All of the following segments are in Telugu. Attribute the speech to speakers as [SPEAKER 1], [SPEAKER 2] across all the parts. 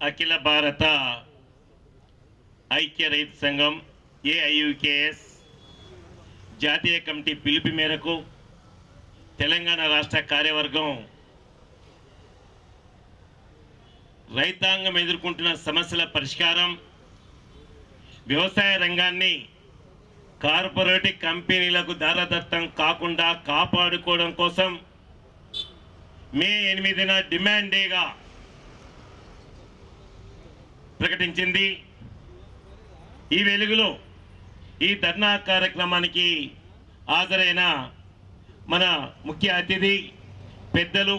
[SPEAKER 1] అఖిల భారత ఐక్య రైతు సంఘం ఏఐయుకేఎస్ జాతీయ కమిటీ పిలుపు మేరకు తెలంగాణ రాష్ట్ర కార్యవర్గం రైతాంగం ఎదుర్కొంటున్న సమస్యల పరిష్కారం వ్యవసాయ రంగాన్ని కార్పొరేట్ కంపెనీలకు దారదత్తం కాకుండా కాపాడుకోవడం కోసం మే ఎనిమిదిన డిమాండ్ డేగా ప్రకటించింది. ఈ వెలుగులో ఈ ధర్నా కార్యక్రమానికి హాజరైన మన ముఖ్య అతిథి పెద్దలు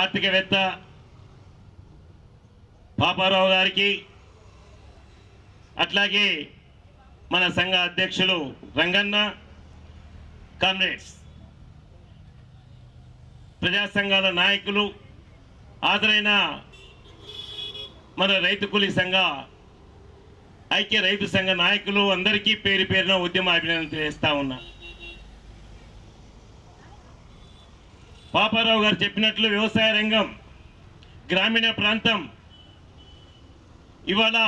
[SPEAKER 1] ఆర్థికవేత్త పాపారావు గారికి అట్లాగే మన సంఘ అధ్యక్షులు రంగన్న కామ్రేడ్స్ ప్రజా సంఘాల నాయకులు హాజరైన మన రైతు కూలీ సంఘ ఐక్య రైతు సంఘ నాయకులు అందరికీ పేరు పేరున ఉద్యమ అభినందన తెలియస్తా ఉన్నా. పాపారావు గారు చెప్పినట్లు వ్యవసాయ రంగం గ్రామీణ ప్రాంతం ఇవాళ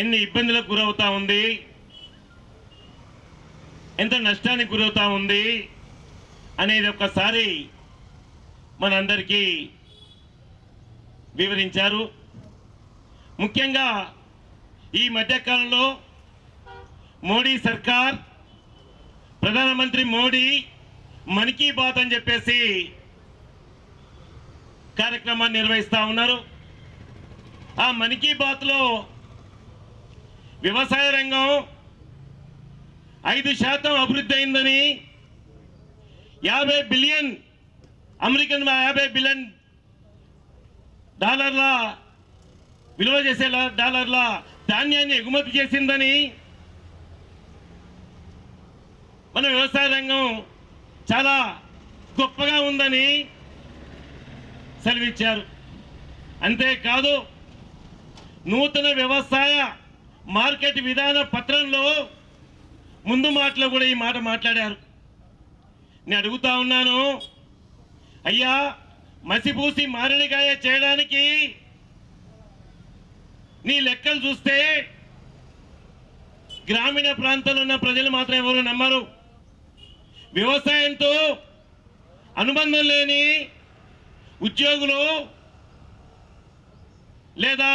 [SPEAKER 1] ఎన్ని ఇబ్బందులకు గురవుతా ఉంది ఎంత నష్టానికి గురవుతా ఉంది అనేది ఒక్కసారి మనందరికీ వివరించారు. ముఖ్యంగా ఈ మధ్యకాలంలో మోడీ సర్కార్ ప్రధానమంత్రి మోడీ మన్ కీ బాత్ అని చెప్పేసి కార్యక్రమాన్ని నిర్వహిస్తూ ఉన్నారు. ఆ మన్ కీ బాత్లో వ్యవసాయ రంగం ఐదు శాతం అభివృద్ధి అయిందని యాభై బిలియన్ అమెరికన్ యాభై బిలియన్ డాలర్ల విలువ చేసే డాలర్ల ధాన్యాన్ని ఎగుమతి చేసిందని మన వ్యవసాయ రంగం చాలా గొప్పగా ఉందని సెలవిచ్చారు. అంతేకాదు నూతన వ్యవసాయ మార్కెట్ విధాన పత్రంలో ముందు మాటలో కూడా ఈ మాట మాట్లాడారు. నేను అడుగుతా ఉన్నాను అయ్యా మసిపూసి మారడికాయ చేయడానికి నీ లెక్కలు చూస్తే గ్రామీణ ప్రాంతాల్లో ఉన్న ప్రజలు మాత్రం ఎవరు నమ్మరు. వ్యవసాయంతో అనుబంధం లేని ఉద్యోగులు లేదా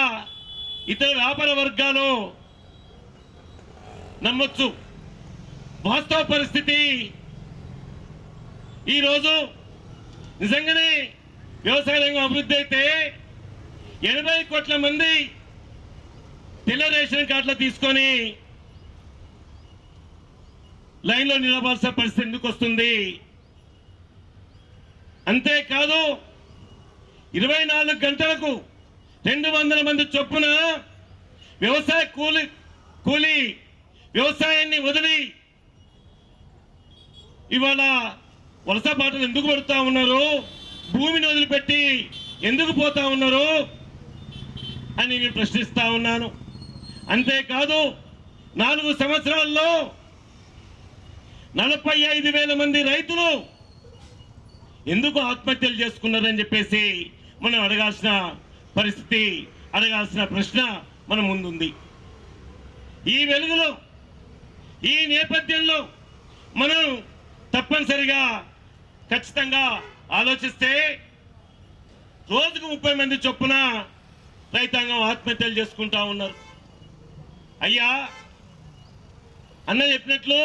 [SPEAKER 1] ఇతర వ్యాపార వర్గాలు నమ్మొచ్చు. వాస్తవ పరిస్థితి ఈరోజు నిజంగానే వ్యవసాయ రంగం అభివృద్ధి అయితే ఎనభై కోట్ల మంది తెల్ల రేషన్ కార్డులు తీసుకొని లైన్లో నిలబడాల్సిన పరిస్థితి ఎందుకు వస్తుంది? అంతేకాదు ఇరవై నాలుగు గంటలకు రెండు వందల మంది చొప్పున వ్యవసాయ కూలి కూలి వ్యవసాయాన్ని వదిలి ఇవాళ వలస బాటలు ఎందుకు పడుతూ ఉన్నారు? భూమిని వదిలిపెట్టి ఎందుకు పోతా ఉన్నారు అని నేను ప్రశ్నిస్తా ఉన్నాను. అంతేకాదు నాలుగు సంవత్సరాల్లో నలభై ఐదు వేల మంది రైతులు ఎందుకు ఆత్మహత్యలు చేసుకున్నారని చెప్పేసి మనం అడగాల్సిన పరిస్థితి అడగాల్సిన ప్రశ్న మన ముందుంది. ఈ వెలుగులో ఈ నేపథ్యంలో మనం తప్పనిసరిగా ఖచ్చితంగా ఆలోచిస్తే రోజుకు ముప్పై మంది చొప్పున రైతాంగం ఆత్మహత్యలు చేసుకుంటా ఉన్నారు. అయ్యా అన్న చెప్పినట్లు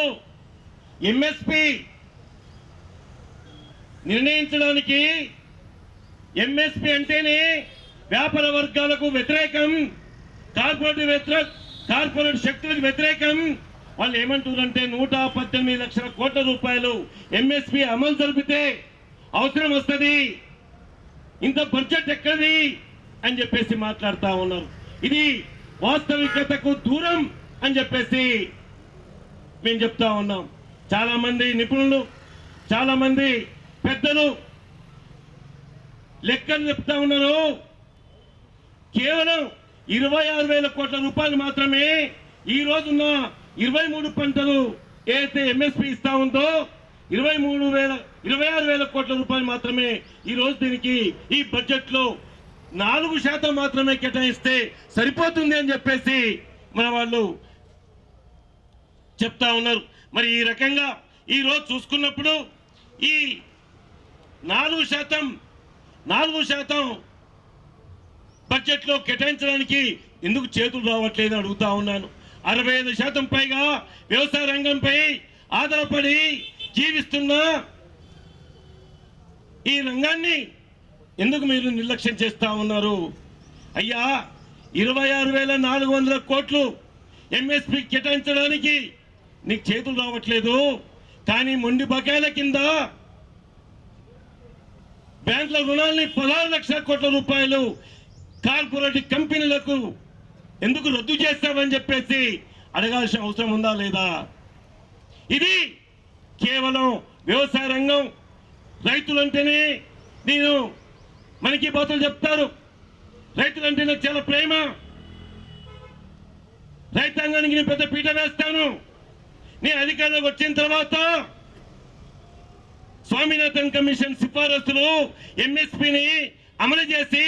[SPEAKER 1] ఎంఎస్పి నిర్ణయించడానికి ఎంఎస్పి అంటేనే వ్యాపార వర్గాలకు వ్యతిరేకం కార్పొరేట్ వ్యతిరేక కార్పొరేట్ శక్తులకు వ్యతిరేకం. వాళ్ళు ఏమంటున్నారంటే నూట పద్దెనిమిది లక్షల కోట్ల రూపాయలు ఎంఎస్పి అమలు జరిపితే అవసరం వస్తుంది. ఇంత బడ్జెట్ ఎక్కడిది? అని చెప్పేసి మాట్లాడుతూ ఉన్నారు. ఇది వాస్తవికతకు దూరం అని చెప్పేసి మేము చెప్తా ఉన్నాం. చాలా మంది నిపుణులు చాలా మంది పెద్దలు లెక్కలు చెప్తా ఉన్నారు. కేవలం ఇరవై ఆరు వేల కోట్ల రూపాయలు మాత్రమే ఈ రోజున్న ఇరవై మూడు పంటలు ఏదైతే ఎంఎస్పి ఇస్తా ఉందో ఇరవై మూడు వేల ఇరవై ఆరు వేల కోట్ల రూపాయలు మాత్రమే ఈరోజు దీనికి ఈ బడ్జెట్లో నాలుగు శాతం మాత్రమే కేటాయిస్తే సరిపోతుంది అని చెప్పేసి మన వాళ్ళు చెప్తా ఉన్నారు. మరి ఈ రకంగా ఈరోజు చూసుకున్నప్పుడు ఈ నాలుగు శాతం నాలుగు శాతం బడ్జెట్లో కేటాయించడానికి ఎందుకు చేతులు రావట్లేదు అడుగుతా ఉన్నాను. అరవై ఐదు శాతం పైగా వ్యవసాయ రంగంపై ఆధారపడి జీవిస్తున్న ఈ రంగాన్ని ఎందుకు మీరు నిర్లక్ష్యం చేస్తా ఉన్నారు? అయ్యా ఇరవై ఆరు వేల నాలుగు వందల కోట్లు ఎంఎస్పి కేటాయించడానికి నీకు చేతులు రావట్లేదు. కానీ మొండి బకాయిల కింద బ్యాంకుల రుణాల్ని పదహారు లక్షల కోట్ల రూపాయలు కార్పొరేట్ కంపెనీలకు ఎందుకు రద్దు చేస్తామని చెప్పేసి అడగాల్సిన అవసరం ఉందా లేదా? ఇది కేవలం వ్యవసాయ రంగం. రైతులంటేనే నేను మనకి బోతలు చెప్తారు. రైతులంటే నాకు చాలా ప్రేమ. రైతాంగానికి నేను పెద్ద పీట వేస్తాను. నేను అధికారంలోకి వచ్చిన తర్వాత స్వామినాథన్ కమిషన్ సిఫారసులు ఎంఎస్పిని అమలు చేసి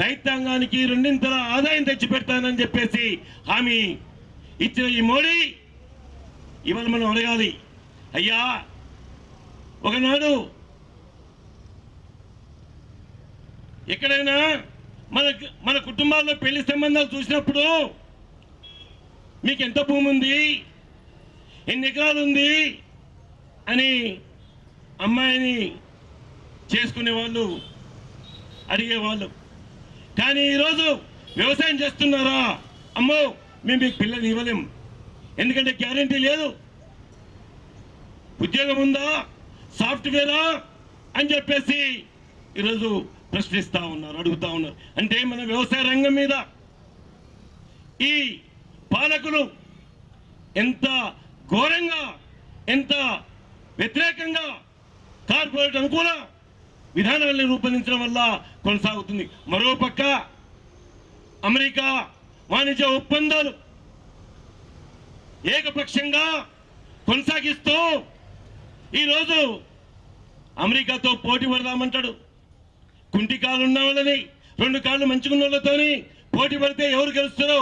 [SPEAKER 1] రైతాంగానికి రెండింతల ఆదాయం తెచ్చిపెడతానని చెప్పేసి హామీ ఇచ్చిన ఈ మోడీ. ఇవాళ మనం అడగాలి అయ్యా ఒకనాడు ఎక్కడైనా మన మన కుటుంబాల్లో పెళ్ళి సంబంధాలు చూసినప్పుడు మీకు ఎంత భూమి ఉంది ఎన్ని ఎకరాలు ఉంది అని అమ్మాయిని చేసుకునే వాళ్ళు అడిగేవాళ్ళు కానీ ఈరోజు వ్యవసాయం చేస్తున్నారా? అమ్మో మేము మీకు పిల్లలు ఇవ్వలేం. ఎందుకంటే గ్యారంటీ లేదు. ఉద్యోగం ఉందా సాఫ్ట్వేరా? అని చెప్పేసి ఈరోజు ప్రశ్నిస్తా ఉన్నారు అడుగుతా ఉన్నారు. అంటే మన వ్యవసాయ రంగం మీద ఈ పాలకులు ఎంత ఘోరంగా ఎంత వ్యతిరేకంగా కార్పొరేట్ అనుకూల విధానాలను రూపొందించడం వల్ల కొనసాగుతుంది. మరోపక్క అమెరికా వాణిజ్య ఒప్పందాలు ఏకపక్షంగా కొనసాగిస్తూ ఈరోజు అమెరికాతో పోటీ పడదామంటాడు. కుంటి కాళ్ళు ఉన్న వాళ్ళని రెండు కాళ్ళు మంచుకున్న వాళ్ళతోని పోటీ పడితే ఎవరు గెలుస్తారో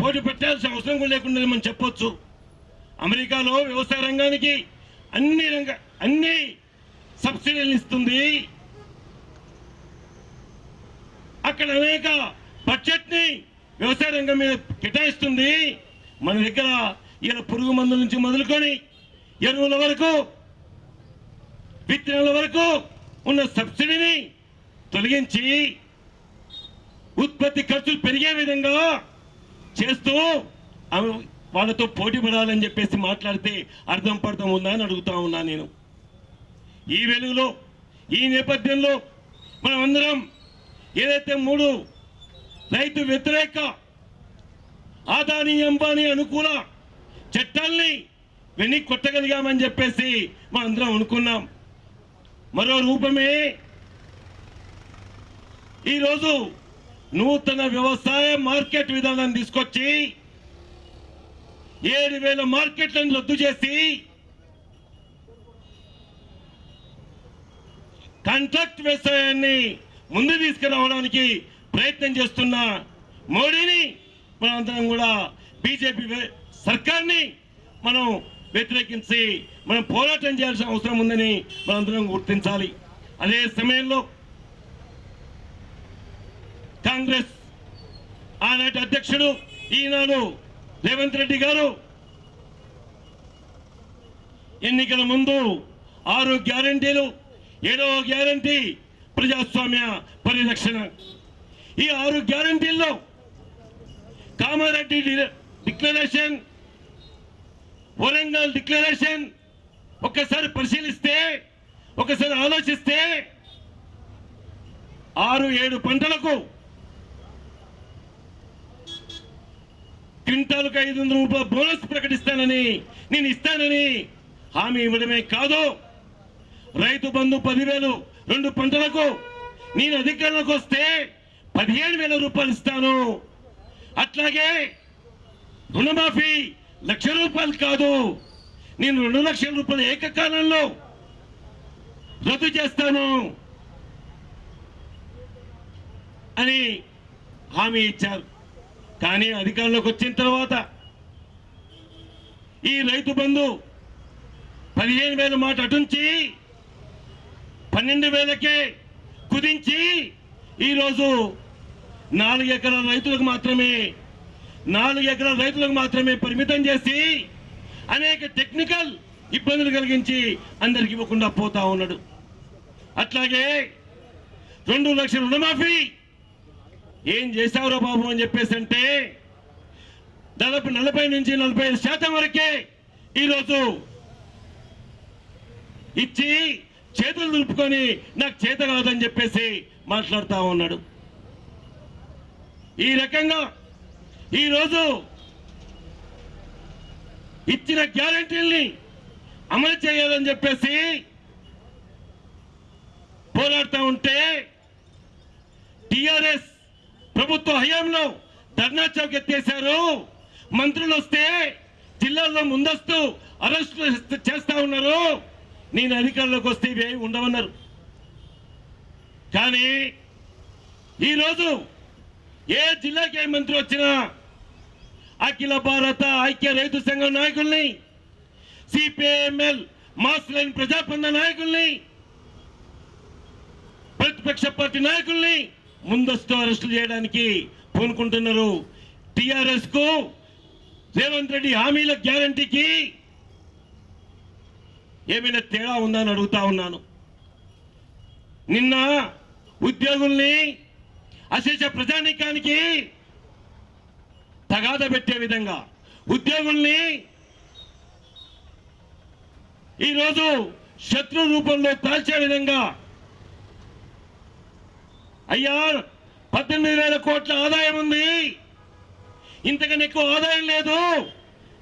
[SPEAKER 1] పోటీ పెట్టాల్సిన అవసరం కూడా లేకుండా మనం చెప్పొచ్చు. అమెరికాలో వ్యవసాయ రంగానికి అన్ని రంగ అన్ని సబ్సిడీలు ఇస్తుంది. అక్కడ అనేక బడ్జెట్ని వ్యవసాయ రంగం మీద కేటాయిస్తుంది. మన దగ్గర ఇలా పురుగు మందుల నుంచి మొదలుకొని ఎరువుల వరకు విత్తనాల వరకు ఉన్న సబ్సిడీని తొలగించి ఉత్పత్తి ఖర్చులు పెరిగే విధంగా చేస్తూ ఆమె వాళ్ళతో పోటీ పడాలని చెప్పేసి మాట్లాడితే అర్థం పడతాం ఉందా అని అడుగుతా ఉన్నా నేను. ఈ వెలుగులో ఈ నేపథ్యంలో మనం అందరం ఏదైతే మూడు రైతు వ్యతిరేక ఆదాని అంబానీ అనుకూల చట్టాల్ని వెనక్కి కొట్టగలిగామని చెప్పేసి మనం అందరం అనుకున్నాం. మరో రూపమే. ఈరోజు నూతన వ్యవసాయ మార్కెట్ విధానాన్ని తీసుకొచ్చి ఏడు వేల మార్కెట్లను రద్దు చేసి కాంట్రాక్ట్ వ్యవసాయాన్ని ముందు తీసుకురావడానికి ప్రయత్నం చేస్తున్న మోడీని మనందరం కూడా బీజేపీ సర్కార్ని మనం వ్యతిరేకించి మనం పోరాటం చేయాల్సిన అవసరం ఉందని మనందరం గుర్తించాలి. అదే సమయంలో కాంగ్రెస్ ఆనాటి అధ్యక్షుడు ఈనాడు రేవంత్ రెడ్డి గారు ఎన్నికల ముందు ఆరు గ్యారంటీలు ఏడవ గ్యారంటీ ప్రజాస్వామ్య పరిరక్షణ. ఈ ఆరు గ్యారంటీల్లో కామారెడ్డి డిక్లరేషన్ వరంగల్ డిక్లరేషన్ ఒక్కసారి పరిశీలిస్తే ఒకసారి ఆలోచిస్తే ఆరు ఏడు పంటలకు క్వింటాలకు ఐదు వందల రూపాయల బోనస్ ప్రకటిస్తానని నేను ఇస్తానని హామీ ఇవ్వడమే కాదు. రైతు బంధు పదివేలు రెండు పంటలకు నేను అధికారంలోకి వస్తే పదిహేను వేల రూపాయలు ఇస్తాను. అట్లాగే రుణమాఫీ లక్ష రూపాయలు కాదు. నేను రెండు లక్షల రూపాయలు ఏకకాలంలో రద్దు చేస్తాను అని హామీ ఇచ్చారు. కానీ అధికారంలోకి వచ్చిన తర్వాత ఈ రైతు బంధు పదిహేను వేల మాట అటుంచి పన్నెండు వేలకే కుదించి ఈరోజు నాలుగు ఎకరాల రైతులకు మాత్రమే నాలుగు ఎకరాల రైతులకు మాత్రమే పరిమితం చేసి అనేక టెక్నికల్ ఇబ్బందులు కలిగించి అందరికి ఇవ్వకుండా పోతా ఉన్నాడు. అట్లాగే రెండు లక్షల రుణమాఫీ. ఏం చేశావురా బాబు అని చెప్పేసి అంటే దాదాపు నలభై నుంచి నలభై ఐదు శాతం వరకే ఈరోజు ఇచ్చి చేతులు దులుపుకొని నాకు చేత కాదని చెప్పేసి మాట్లాడుతూ ఉన్నాడు. ఈ రకంగా ఈరోజు ఇచ్చిన గ్యారంటీల్ని అమలు చేయాలని చెప్పేసి పోరాడుతూ ఉంటే టిఆర్ఎస్ ప్రభుత్వ హయాంలో ధర్నా చౌక్ ఎత్తేశారు మంత్రులు వస్తే జిల్లాల్లో ముందస్తు అరెస్టు చేస్తా ఉన్నారు. నేను అధికారంలోకి వస్తే ఇవి ఉండవన్నారు. కానీ ఈరోజు ఏ జిల్లాకి ఏ మంత్రి వచ్చినా అఖిల భారత ఐక్య రైతు సంఘం నాయకుల్ని సిపిఐఎంఎల్ మాస్ లైన్ ప్రజాపంద నాయకుల్ని ప్రతిపక్ష పార్టీ నాయకుల్ని ముందస్తు అరెస్టులు చేయడానికి పూనుకుంటున్నారు. టిఆర్ఎస్కు రేవంత్ రెడ్డి హామీల గ్యారంటీకి ఏమైనా తేడా ఉందని అడుగుతా ఉన్నాను. నిన్న ఉద్యోగుల్ని అశేష ప్రజానీకానికి తగాద పెట్టే విధంగా ఉద్యోగుల్ని ఈరోజు శత్రు రూపంలో దాల్చే విధంగా అయ్యా పద్దెనిమిది వేల కోట్ల ఆదాయం ఉంది. ఇంతకన్నా ఎక్కువ ఆదాయం లేదు.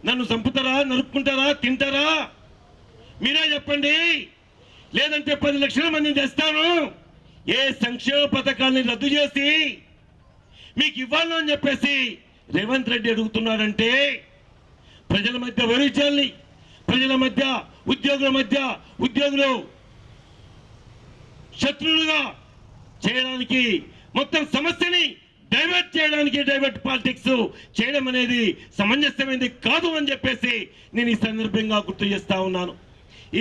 [SPEAKER 1] నన్ను చంపుతారా నరుక్కుంటారా తింటారా? మీరే చెప్పండి. లేదంటే పది లక్షల మందిని తెస్తాను. ఏ సంక్షేమ పథకాల్ని రద్దు చేసి మీకు ఇవ్వాలని అని చెప్పేసి రేవంత్ రెడ్డి అడుగుతున్నాడంటే ప్రజల మధ్య వైరుధ్యాల్ని ప్రజల మధ్య ఉద్యోగుల మధ్య ఉద్యోగులు శత్రువులుగా చేయడానికి మొత్తం సమస్యని డైవర్ట్ చేయడానికి డైవర్ట్ పాలిటిక్స్ చేయడం అనేది సమంజసమైనది కాదు అని చెప్పేసి నేను ఈ సందర్భంగా గుర్తు చేస్తా ఉన్నాను.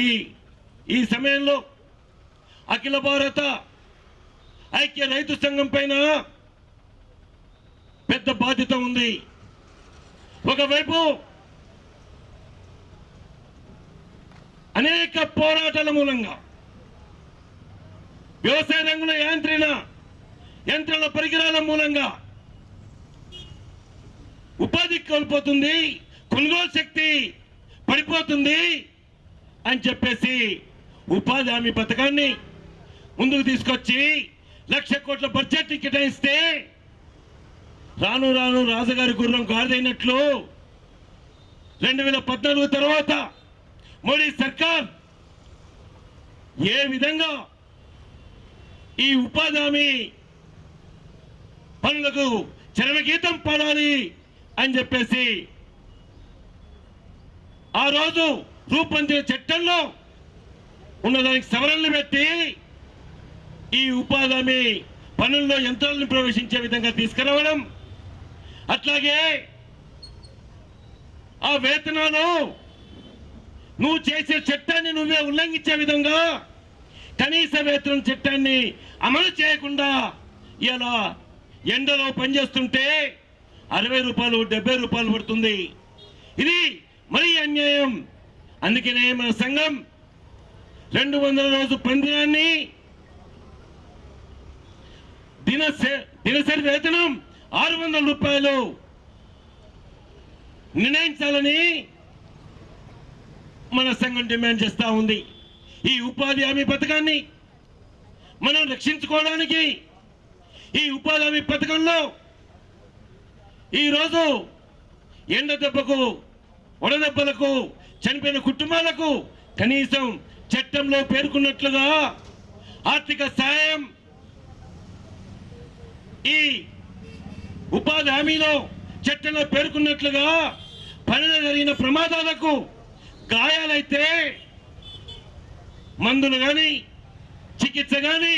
[SPEAKER 1] ఈ ఈ సమయంలో అఖిల భారత ఐక్య రైతు సంఘం పైన పెద్ద బాధ్యత ఉంది. ఒకవైపు అనేక పోరాటాల మూలంగా వ్యవసాయ రంగంలో యాంత్రిన యంత్రాల పరికరాల మూలంగా ఉపాధి కోల్పోతుంది కొనుగోలు శక్తి పడిపోతుంది అని చెప్పేసి ఉపాధి హామీ పథకాన్ని ముందుకు తీసుకొచ్చి లక్ష కోట్ల బడ్జెట్ కేటాయిస్తే రాను రాను రాజుగారి గుర్రం గాడిదైనట్లు రెండు వేల పద్నాలుగు తర్వాత మోడీ సర్కార్ ఏ విధంగా ఈ ఉపాధి హామీ పనులకు చరమగీతం పాడాలి అని చెప్పేసి ఆ రోజు రూపొందిన చట్టంలో ఉన్నదానికి సవరణలు పెట్టి ఈ ఉపాధి హామీ పనుల్లో యంత్రాలను ప్రవేశించే విధంగా తీసుకురావడం అట్లాగే ఆ వేతనాలు నువ్వు చేసే చట్టాన్ని నువ్వే ఉల్లంఘించే విధంగా కనీస వేతనం చట్టాన్ని అమలు చేయకుండా ఇలా ఎండలో పనిచేస్తుంటే అరవై రూపాయలు డెబ్బై రూపాయలు పడుతుంది. ఇది మరీ అన్యాయం. అందుకనే మన సంఘం రెండు వందల రోజు పందిరాన్ని దినసరి వేతనం ఆరు వందల రూపాయలు నిర్ణయించాలని మన సంఘం డిమాండ్ చేస్తూ ఉంది. ఈ ఉపాధి హామీ పథకాన్ని మనం రక్షించుకోవడానికి ఈ ఉపాధి హామీ పథకంలో ఈరోజు ఎండ దెబ్బకు వడదెబ్బలకు చనిపోయిన కుటుంబాలకు కనీసం చట్టంలో పేర్కొన్నట్లుగా ఆర్థిక సాయం ఈ ఉపాధి హామీలో చట్టంలో పేర్కొన్నట్లుగా పనిలో జరిగిన ప్రమాదాలకు గాయాలైతే మందులు కానీ చికిత్స కానీ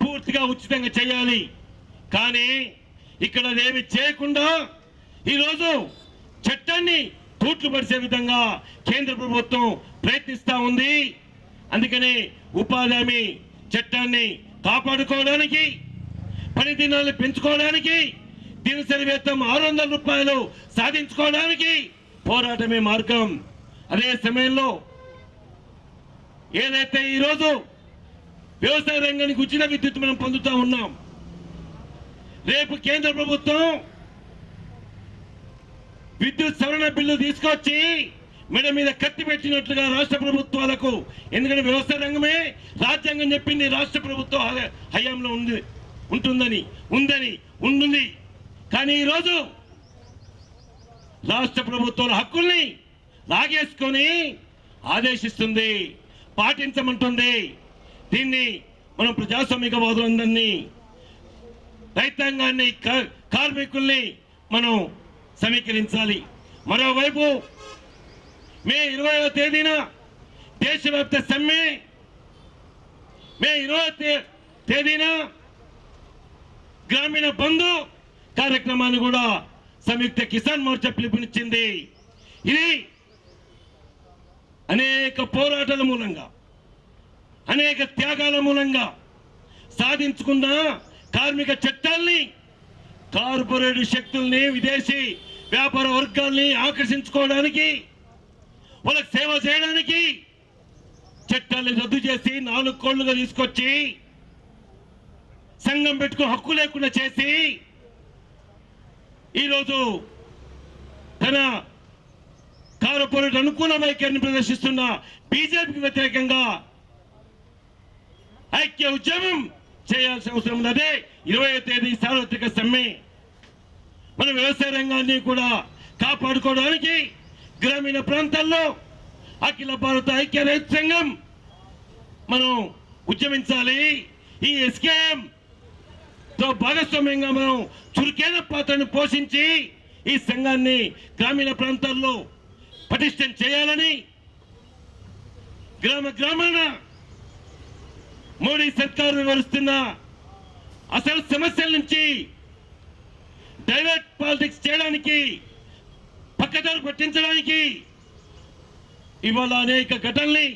[SPEAKER 1] పూర్తిగా ఉచితంగా చేయాలి. కానీ ఇక్కడ అదేమి చేయకుండా ఈరోజు చట్టాన్ని తూట్లు పరిచే విధంగా కేంద్ర ప్రభుత్వం ప్రయత్నిస్తూ ఉంది. అందుకని ఉపాధి హామీ చట్టాన్ని కాపాడుకోవడానికి పని దినాలు పెంచుకోవడానికి దినసరి వేతం ఆరు వందల రూపాయలు సాధించుకోవడానికి పోరాటమే మార్గం. అదే సమయంలో ఏదైతే ఈరోజు వ్యవసాయ రంగానికి ఉచిత విద్యుత్ మనం పొందుతూ ఉన్నాం రేపు కేంద్ర ప్రభుత్వం విద్యుత్ సవరణ బిల్లు తీసుకొచ్చి మెడ మీద కత్తి పెట్టినట్లుగా రాష్ట్ర ప్రభుత్వాలకు ఎందుకంటే వ్యవసాయ రంగమే రాజ్యాంగం చెప్పింది రాష్ట్ర ప్రభుత్వ హయాంలో ఉంది ఉంటుందని ఉందని ఉంటుంది కానీ ఈరోజు రాష్ట్ర ప్రభుత్వం హక్కుల్ని లాగేసుకొని ఆదేశిస్తుంది పాటించమంటుంది. దీన్ని మనం ప్రజాస్వామిక ప్రజాస్వామికవాదులందరినీ రైతాంగాన్ని కార్మికుల్ని మనం సమీకరించాలి. మరోవైపు మే ఇరవయో తేదీన దేశవ్యాప్త సమ్మె. మే ఇరవై తే- తేదీన గ్రామీణ బంధు కార్యక్రమాన్ని కూడా సంయుక్త కిసాన్ మోర్చా పిలుపునిచ్చింది. ఇది అనేక పోరాటాల మూలంగా అనేక త్యాగాల మూలంగా సాధించుకున్న కార్మిక చట్టాల్ని కార్పొరేట్ శక్తుల్ని విదేశీ వ్యాపార వర్గాల్ని ఆకర్షించుకోవడానికి వాళ్ళకి సేవ చేయడానికి చట్టాన్ని రద్దు చేసి నాలుగు కోళ్ళుగా తీసుకొచ్చి సంఘం పెట్టుకుని హక్కు లేకుండా చేసి ఈరోజు తన కార్పొరేట్ అనుకూల వైఖరిని ప్రదర్శిస్తున్న బీజేపీకి వ్యతిరేకంగా ఐక్య ఉద్యమం చేయాల్సిన అవసరం ఉన్నదే. ఇరవై తేదీ సార్వత్రిక సమ్మె. మన వ్యవసాయ రంగాన్ని కూడా కాపాడుకోవడానికి గ్రామీణ ప్రాంతాల్లో అఖిల భారత ఐక్య రైతు సంఘం మనం ఉద్యమించాలి. ఈ ఎస్కేఎం తో భాగస్వామ్యంగా మనం చురుకైన పాత్రను పోషించి ఈ సంఘాన్ని గ్రామీణ ప్రాంతాల్లో పటిష్టం చేయాలని గ్రామ గ్రామాన మోడీ సర్కారు వివరిస్తున్న అసలు సమస్యల నుంచి డైవర్ట్ పాలిటిక్స్ చేయడానికి పక్కదారు పట్టించడానికి ఇవాళ అనేక ఘటనల్ని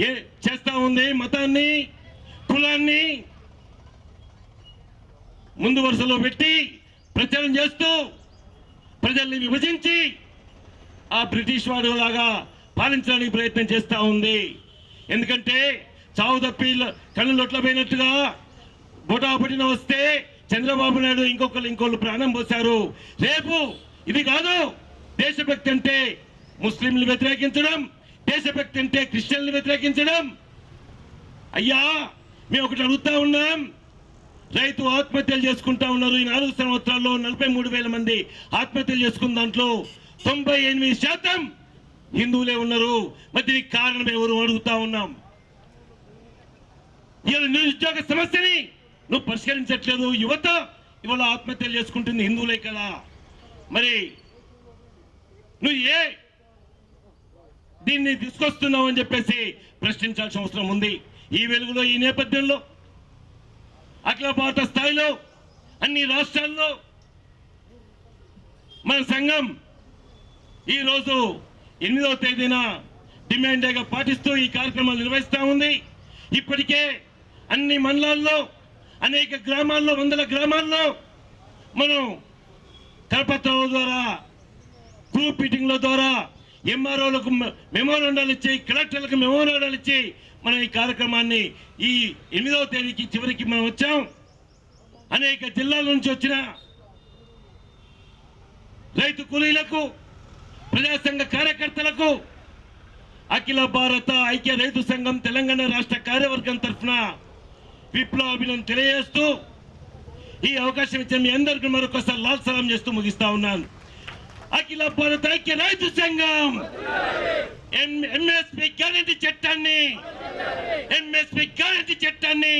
[SPEAKER 1] ఏ చేస్తా ఉంది మతాన్ని కులాన్ని ముందు వరుసలో పెట్టి ప్రచారం చేస్తూ ప్రజల్ని విభజించి ఆ బ్రిటిష్ వాడు లాగా పాలించడానికి ప్రయత్నం చేస్తూ ఉంది. ఎందుకంటే చావు తప్పి కళ్ళు లొట్లపోయినట్టుగా పోయినట్టుగా పడిన వస్తే చంద్రబాబు నాయుడు ఇంకొకరు ఇంకొకరు ప్రాణం పోశారు. రేపు ఇది కాదు దేశభక్తి అంటే ముస్లింలు వ్యతిరేకించడం దేశభక్తి అంటే క్రిస్టియన్లు వ్యతిరేకించడం. అయ్యా మేము ఒకటి అడుగుతా ఉన్నాం రైతు ఆత్మహత్యలు చేసుకుంటా ఉన్నారు. ఈ నాలుగు సంవత్సరాల్లో నలభై మూడు వేల మంది ఆత్మహత్యలు చేసుకున్న దాంట్లో తొంభై ఎనిమిది శాతం హిందువులే ఉన్నారు. మరి దీనికి కారణం ఎవరు అడుగుతా ఉన్నాం. ఇవాళ నిరుద్యోగ సమస్యని నువ్వు పరిష్కరించట్లేదు. యువత ఇవాళ ఆత్మహత్యలు చేసుకుంటుంది హిందువులే కదా. మరి నువ్వు ఏ దీన్ని తీసుకొస్తున్నావు అని చెప్పేసి ప్రశ్నించాల్సిన అవసరం ఉంది. ఈ వెలుగులో ఈ నేపథ్యంలో అఖిల భారత స్థాయిలో అన్ని రాష్ట్రాల్లో మన సంఘం ఈరోజు ఎనిమిదవ తేదీన డిమాండ్ డేగా పాటిస్తూ ఈ కార్యక్రమాలు నిర్వహిస్తూ ఉంది. ఇప్పటికే అన్ని మండలాల్లో అనేక గ్రామాల్లో వందల గ్రామాల్లో మనం కరపత్రాల ద్వారా గ్రూప్ మీటింగ్ల ద్వారా ఎంఆర్ఓలకు మెమోరాండాలు ఇచ్చాయి కలెక్టర్లకు మెమోరాండాలు ఇచ్చాయి మనం ఈ కార్యక్రమాన్ని ఈ ఎనిమిదవ తేదీకి చివరికి మనం వచ్చాం. అనేక జిల్లాల నుంచి వచ్చిన రైతు కూలీలకు ప్రజా సంఘ కార్యకర్తలకు అఖిల భారత ఐక్య రైతు సంఘం తెలంగాణ రాష్ట్ర కార్యవర్గం తరఫున విప్లవాభినందన తెలియజేస్తూ ఈ అవకాశం ఇచ్చిన మీ అందరికీ మరొకసారి లాల్ సలాం చేస్తూ ముగిస్తా ఉన్నాను. అఖిల భారత ఐక్య రైతు సంఘం. ఎంఎస్పి గ్యారంటీ చట్టాన్ని ఎంఎస్పి గ్యారంటీ చట్టాన్ని